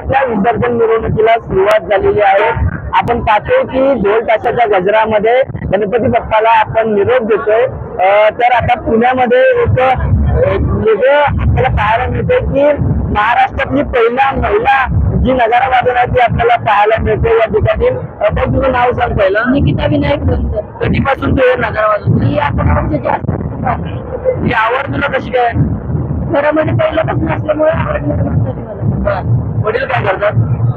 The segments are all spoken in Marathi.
पुण्याच्या विसर्जन मिरवणुकीला सुरुवात झालेली आहे. आपण पाहतोय की ढोल ताशाच्या गजरामध्ये गणपती बाप्पाला आपण निरोप देतोय. तर आता पुण्यामध्ये एक वेगळं आपल्याला पाहायला मिळतंय की महाराष्ट्रातली पहिला महिला जी नगारा वादन ती आपल्याला पाहायला मिळते. या ठिकाणी पण तुझं नाव सांग पहिलं. निकिता विनायक कधीपासून तू हे नगारा वाजवतो मी वर्षाची ही आवड तुला कशी काय? घरामध्ये पहिल्यापासून असल्यामुळे आवड वडील काय करतात?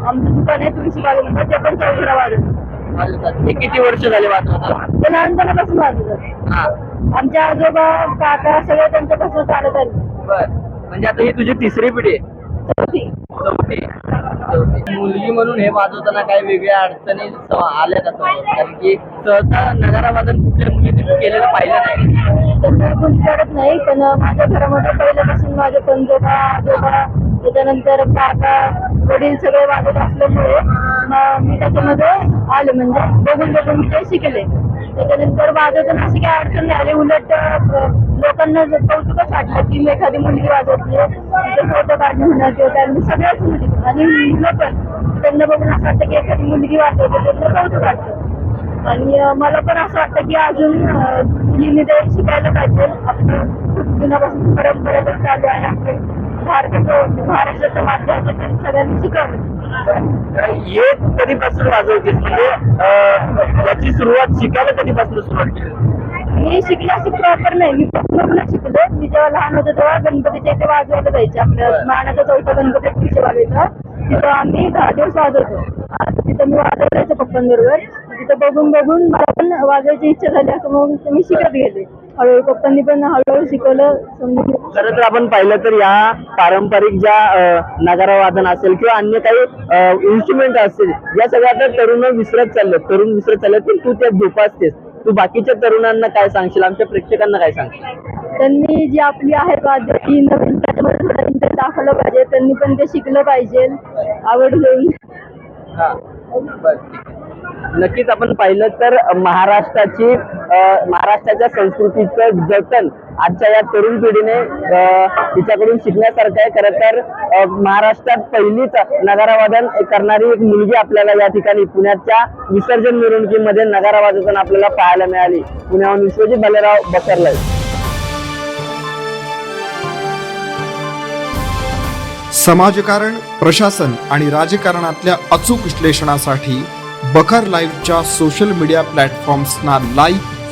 आमचं दुकान आहे तुळशी बागेमध्ये ते पण चौघडा वाजत वाजवतात हे किती वर्ष झाले वाजवतात ते लहानपणापासून वाजवतात हा. आजोबा काका सगळे त्यांच्यापासून चालत आले बर. म्हणजे आता ही तुझी तिसरी पिढी आहे. चौथी. चौथी. चौथी. मुलगी म्हणून हे वाजवताना काही वेगळ्या अडचणी स- आल्या का समोर? कारण की सहसा नगारा वादन कुठल्या मुलीने केलेलं पाहिलं नाही. तर कोणी करत नाही पण माझ्या घरामध्ये पहिल्यापासून माझे पंजोबा आजोबा त्याच्यानंतर काका वडील सगळे वाजत असल्यामुळे मी त्याच्यामध्ये आले. म्हणजे बघून बघून ते शिकले. त्याच्यानंतर वाजवताना अशी काही अडचण नाही. आली उलट लोकांना जर कौतुकच वाटलं की मी एखादी मुलगी वाजवते तिथे फोटो काढणे म्हणा किंवा त्यांनी सगळ्याच मुली. आणि मुलं पण. त्यांना बघून असं वाटतं की एखादी मुलगी वाजवते त्यांना कौतुक वाटतं. आणि मला पण असं वाटतं की अजून अं, ते शिकायला पाहिजे. आपलं जुनापासून जुन्यापासून परंपरा पण चालू आहे आपलं. भारताचं महाराष्ट्राचं माध्यमातून सगळ्यांनी शिकावं हे कधीपासून वाजवतेस? म्हणजे याची सुरुवात शिकायला कधीपासून सुरुवात केली? मी शिकला प्रॉपर नाही. मी पूर्ण शिकलो. मी जेव्हा लहान होतो तेव्हा गणपतीच्या इथे वाजवायला जायचे. आपल्या मानाचा चौथा गणपती तिथे बागेचा तिथं आम्ही दहा दिवस वाजवतो. तिथं मी वाजवायचं पप्पांबरोबर. तिथं बघून बघून मला पण वाजवायची इच्छा झाली असं मग मी शिकत गेले. हळूहळू पप्पांनी पण हळूहळू शिकवलं समजून. खरं तर आपण पाहिलं तर या पारंपरिक ज्या अ, नगारा वादन असेल किंवा अन्य काही इन्स्ट्रुमेंट असतील या सगळ्या आता तरुण विसरत चालले तरुण विसरत चालले पण तू त्या जोपासतेस. तू बाकीच्या तरुणांना काय सांगशील? आमच्या प्रेक्षकांना काय सांगशील? त्यांनी जी आपली आहेत वाद्य ती नवीन त्याच्यामध्ये थोडं इंटरेस्ट दाखवलं पाहिजे. त्यांनी पण ते शिकलं पाहिजे. आवड घेऊन. आहे. नक्कीच आपण पाहिलं तर महाराष्ट्राची महाराष्ट्राच्या संस्कृतीचं जतन आजच्या या तरुण पिढीने तिच्याकडून शिकण्यासारखं आहे. खरं तर महाराष्ट्रात पहिलीच नगारावादन करणारी एक मुलगी आपल्याला या ठिकाणी पुण्याच्या विसर्जन मिरवणुकीमध्ये नगारावादन आपल्याला पाहायला मिळाली. पुण्याहून विश्वजित भलेराव बसरलाय. समाजकारण प्रशासन आणि राजकारणातल्या अचूक विश्लेषणासाठी बखर लाईव्हच्या सोशल मीडिया प्लॅटफॉर्म्सना लाईक